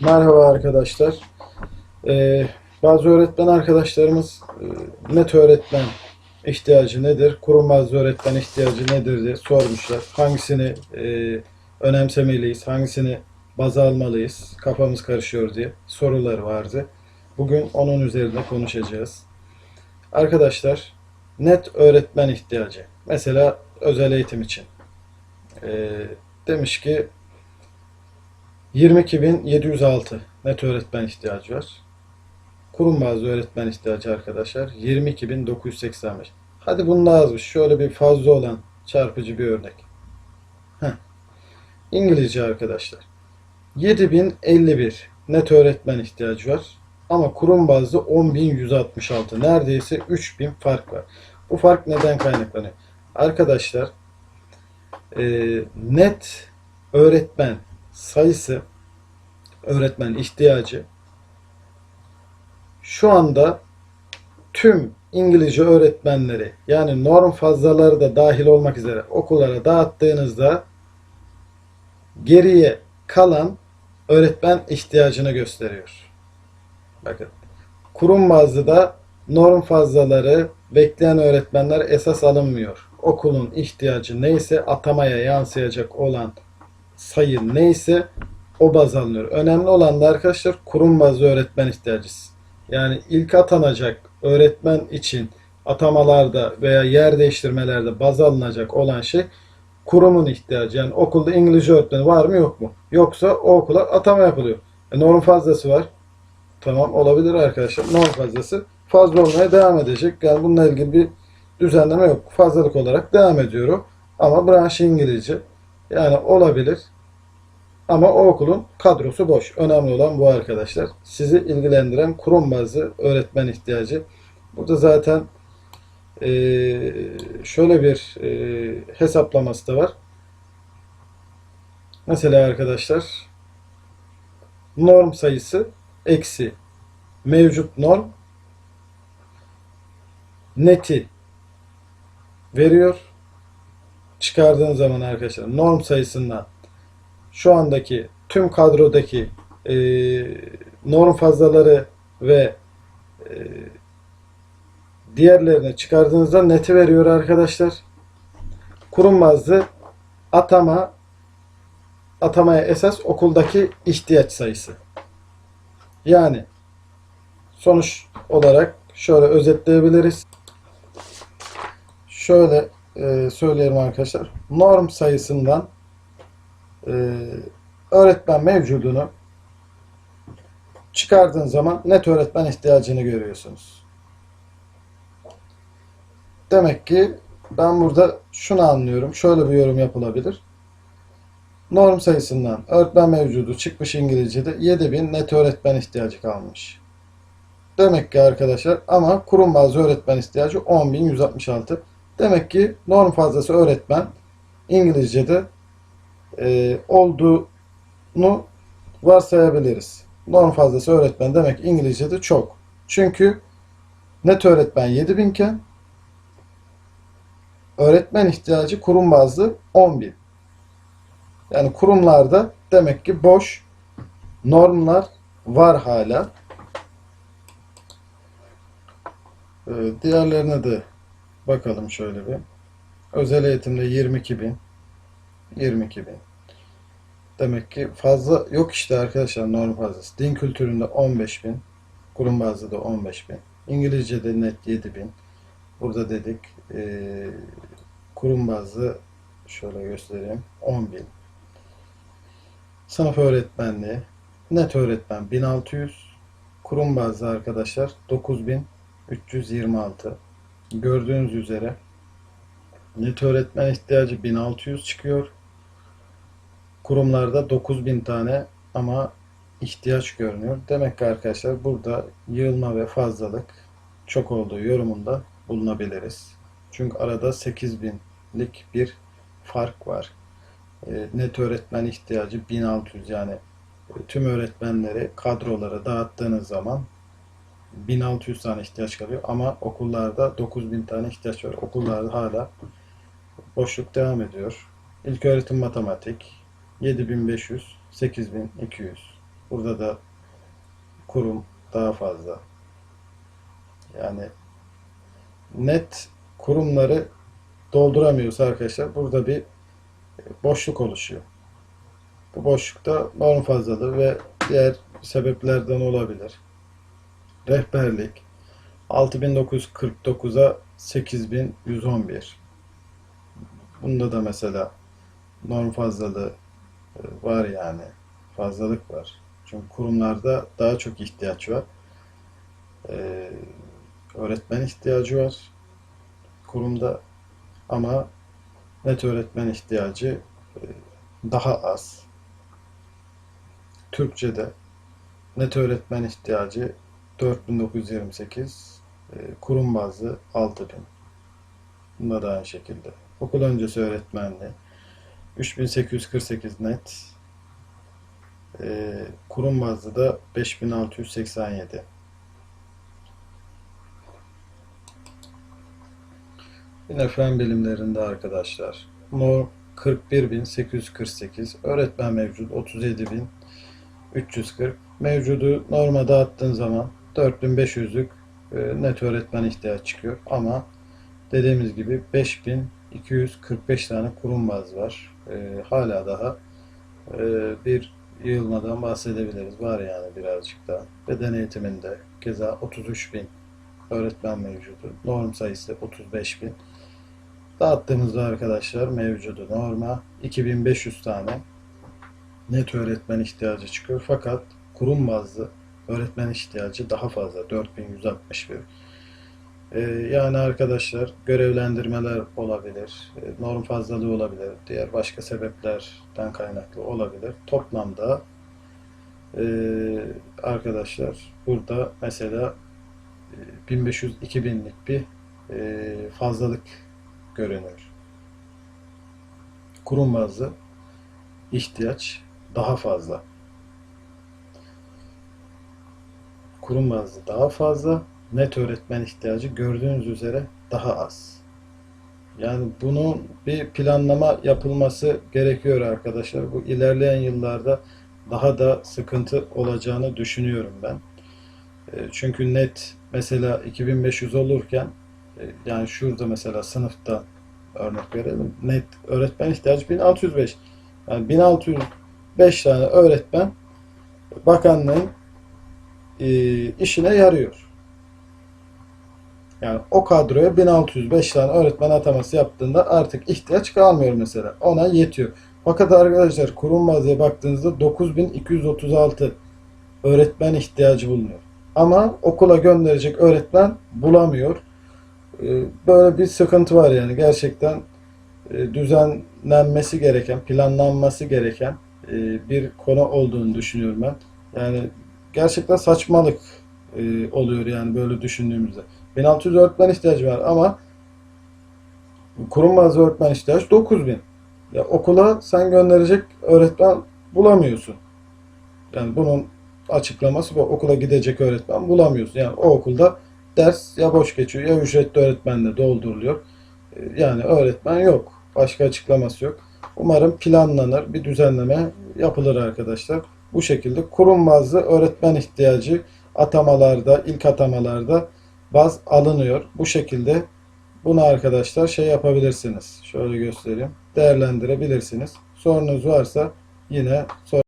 Merhaba arkadaşlar. Ee, bazı öğretmen arkadaşlarımız e, net öğretmen ihtiyacı nedir, kurum bazlı öğretmen ihtiyacı nedir diye sormuşlar. Hangisini e, önemsemeliyiz, hangisini baz almalıyız, kafamız karışıyor diye sorular vardı. Bugün onun üzerinde konuşacağız. Arkadaşlar, net öğretmen ihtiyacı. Mesela özel eğitim için. Ee, demiş ki 22.706 net öğretmen ihtiyacı var. Kurum bazlı öğretmen ihtiyacı arkadaşlar 22.985. Hadi bunu azmış. Şöyle bir fazla olan çarpıcı bir örnek. Heh. İngilizce arkadaşlar. 7051 net öğretmen ihtiyacı var. Ama kurum bazlı 10.166. Neredeyse 3000 fark var. Bu fark neden kaynaklanıyor? Arkadaşlar e, net öğretmen sayısı öğretmen ihtiyacı şu anda tüm İngilizce öğretmenleri yani norm fazlaları da dahil olmak üzere okullara dağıttığınızda geriye kalan öğretmen ihtiyacını gösteriyor. Bakın kurum bazlı da norm fazlaları bekleyen öğretmenler esas alınmıyor. Okulun ihtiyacı neyse atamaya yansıyacak olan sayı neyse o baz alınıyor. Önemli olan da arkadaşlar kurum bazlı öğretmen ihtiyacı. Yani ilk atanacak öğretmen için atamalarda veya yer değiştirmelerde baz alınacak olan şey kurumun ihtiyacı. Yani okulda İngilizce öğretmeni var mı yok mu? Yoksa o okula atama yapılıyor. E, norm fazlası var. Tamam olabilir arkadaşlar. Norm fazlası fazla olmaya devam edecek. Yani bununla ilgili bir düzenleme yok. Fazlalık olarak devam ediyorum. Ama branş İngilizce. Yani olabilir. Ama o okulun kadrosu boş. Önemli olan bu arkadaşlar. Sizi ilgilendiren kurum bazlı öğretmen ihtiyacı. Burada zaten eee, şöyle bir eee, hesaplaması da var. Mesela arkadaşlar norm sayısı eksi mevcut norm neti veriyor. Çıkardığın zaman arkadaşlar norm sayısından şu andaki tüm kadrodaki e, norm fazlaları ve e, diğerlerini çıkardığınızda neti veriyor arkadaşlar. Kurum bazlı atama atamaya esas okuldaki ihtiyaç sayısı. Yani sonuç olarak şöyle özetleyebiliriz. Şöyle e, söyleyelim arkadaşlar. Norm sayısından e, öğretmen mevcudunu çıkardığın zaman net öğretmen ihtiyacını görüyorsunuz. Demek ki ben burada şunu anlıyorum. Şöyle bir yorum yapılabilir. Norm sayısından öğretmen mevcudu çıkmış İngilizce'de 7000 net öğretmen ihtiyacı kalmış. Demek ki arkadaşlar ama kurum bazı öğretmen ihtiyacı 10.166. Demek ki norm fazlası öğretmen İngilizce'de e, olduğunu varsayabiliriz. Norm fazlası öğretmen demek İngilizce'de çok. Çünkü net öğretmen 7000 iken öğretmen ihtiyacı kurum bazlı 10.000. Yani kurumlarda demek ki boş normlar var hala. Ee, diğerlerine de bakalım şöyle bir. Özel eğitimde 22 bin. 22 bin. Demek ki fazla yok işte arkadaşlar norm fazlası. Din kültüründe 15 bin. Kurum bazlı da 15 bin. İngilizce'de net 7 bin. Burada dedik ee, kurum bazlı şöyle göstereyim 10 bin. Sınıf öğretmenliği net öğretmen 1600. Kurum bazlı arkadaşlar 9326. Gördüğünüz üzere net öğretmen ihtiyacı 1600 çıkıyor. Kurumlarda 9000 tane ama ihtiyaç görünüyor. Demek ki arkadaşlar burada yığılma ve fazlalık çok olduğu yorumunda bulunabiliriz. Çünkü arada 8000'lik bir fark var. E, Net öğretmen ihtiyacı 1600 yani tüm öğretmenleri kadrolara dağıttığınız zaman 1600 tane ihtiyaç kalıyor ama okullarda 9000 tane ihtiyaç var. Okullarda hala boşluk devam ediyor. İlk öğretim matematik 7500, 8200. Burada da kurum daha fazla. Yani net kurumları dolduramıyorsa arkadaşlar burada bir boşluk oluşuyor. Bu boşlukta norm fazlalığı ve diğer sebeplerden olabilir. Rehberlik 6949'a 8111. Bunda da mesela norm fazlalığı e, var yani. Fazlalık var. Çünkü kurumlarda daha çok ihtiyaç var. Ee, öğretmen ihtiyacı var kurumda ama net öğretmen ihtiyacı e, daha az. Türkçe'de net öğretmen ihtiyacı 4928, e, kurum bazlı 6000. Bunda da aynı şekilde. Okul öncesi öğretmenliği 3848 net, e, kurum bazlı da 5687. Yine fen bilimlerinde arkadaşlar. Norm 41.848. Öğretmen mevcut 37.340. Mevcudu norma dağıttığın zaman 4500'lük e, net öğretmen ihtiyaç çıkıyor. Ama dediğimiz gibi 5245 tane kurum baz var. E, hala daha e, bir yığılmadan bahsedebiliriz. Var yani birazcık daha. Beden eğitiminde keza 33.000 öğretmen mevcudu. Norm sayısı 35.000. Dağıttığımızda arkadaşlar mevcudu norma 2500 tane net öğretmen ihtiyacı çıkıyor. Fakat kurum bazlı öğretmen ihtiyacı daha fazla 4161. Ee, yani arkadaşlar görevlendirmeler olabilir, e, norm fazlalığı olabilir, diğer başka sebeplerden kaynaklı olabilir. Toplamda e, arkadaşlar burada mesela e, 1500-2000'lik bir e, fazlalık görünür. Kurum bazlı ihtiyaç daha fazla. Kurum bazlı daha fazla, net öğretmen ihtiyacı gördüğünüz üzere daha az. Yani bunun bir planlama yapılması gerekiyor arkadaşlar. Bu ilerleyen yıllarda daha da sıkıntı olacağını düşünüyorum ben. E, Çünkü net mesela 2500 olurken e, yani şurada mesela sınıfta örnek verelim. Net öğretmen ihtiyacı 1605. Yani 1605 tane öğretmen bakanlığın e, işine yarıyor. Yani o kadroya 1605 tane öğretmen ataması yaptığında artık ihtiyaç kalmıyor mesela. Ona yetiyor. Fakat arkadaşlar kurum bazıya baktığınızda 9236 öğretmen ihtiyacı bulunuyor. Ama okula gönderecek öğretmen bulamıyor. Ee, Böyle bir sıkıntı var yani gerçekten e, düzenlenmesi gereken, planlanması gereken e, bir konu olduğunu düşünüyorum ben. Yani gerçekten saçmalık e, oluyor yani böyle düşündüğümüzde. 1600 öğretmen ihtiyacı var ama kurum bazlı öğretmen ihtiyacı 9000. Ya okula sen gönderecek öğretmen bulamıyorsun. Yani bunun açıklaması bu. Okula gidecek öğretmen bulamıyorsun. Yani o okulda ders ya boş geçiyor ya ücretli öğretmenle dolduruluyor. Ee, Yani öğretmen yok. Başka açıklaması yok. Umarım planlanır, bir düzenleme yapılır arkadaşlar. Bu şekilde kurum bazlı öğretmen ihtiyacı atamalarda, ilk atamalarda baz alınıyor. Bu şekilde bunu arkadaşlar şey yapabilirsiniz. Şöyle göstereyim. Değerlendirebilirsiniz. Sorunuz varsa yine sor